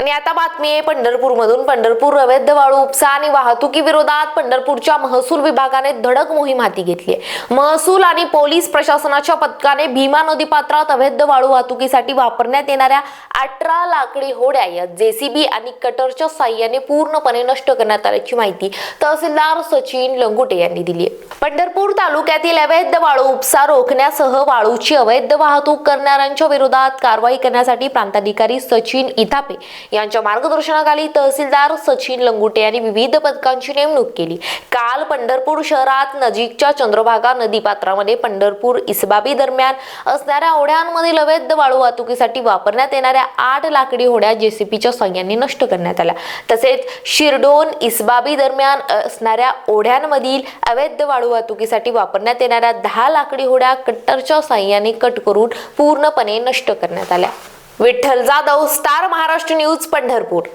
आणि आता बातमी आहे पंढरपूरमधून. पंढरपूर अवैध वाळू उपसा आणि वाहतुकी विरोधात पंढरपूरच्या महसूल विभागाने धडक मोहीम हाती घेतली आहे. महसूल आणि पोलीस प्रशासनाच्या पथकाने भीमा नदी पात्रात अवैध वाळू वाहतुकीसाठी वापरण्यात येणाऱ्या अठरा लाकडी होड्या या जेसीबी आणि कटरच्या साह्याने पूर्णपणे नष्ट करण्यात आल्याची माहिती तहसीलदार सचिन लंगुटे यांनी दिली आहे. पंढरपूर तालुक्यातील अवैध वाळू उपसा रोखण्यासह वाळूची अवैध वाहतूक करणाऱ्यांच्या विरोधात कारवाई करण्यासाठी प्रांताधिकारी सचिन इथापे यांच्या मार्गदर्शनाखाली तहसीलदार सचिन लंगुटे यांनी विविध पदकांची नेमणूक केली. काल पंढरपूर शहरात नजीकच्या चंद्रभागा नदीपात्रामध्ये पंढरपूर इसबाबी दरम्यान असणाऱ्या ओढ्यांमधील अवैध वाळू वाहतुकीसाठी वापरण्यात येणाऱ्या आठ लाकडी होड्या जेसीपीच्या सहाय्याने नष्ट करण्यात आल्या. तसेच शिरडोन इसबाबी दरम्यान असणाऱ्या ओढ्यांमधील अवैध वाळू वाहतुकीसाठी वापरण्यात येणाऱ्या दहा लाकडी होड्या कट्टरच्या साह्याने कट करून पूर्णपणे नष्ट करण्यात आल्या. Vitthal Jadhav star Maharashtra news Pandharpur.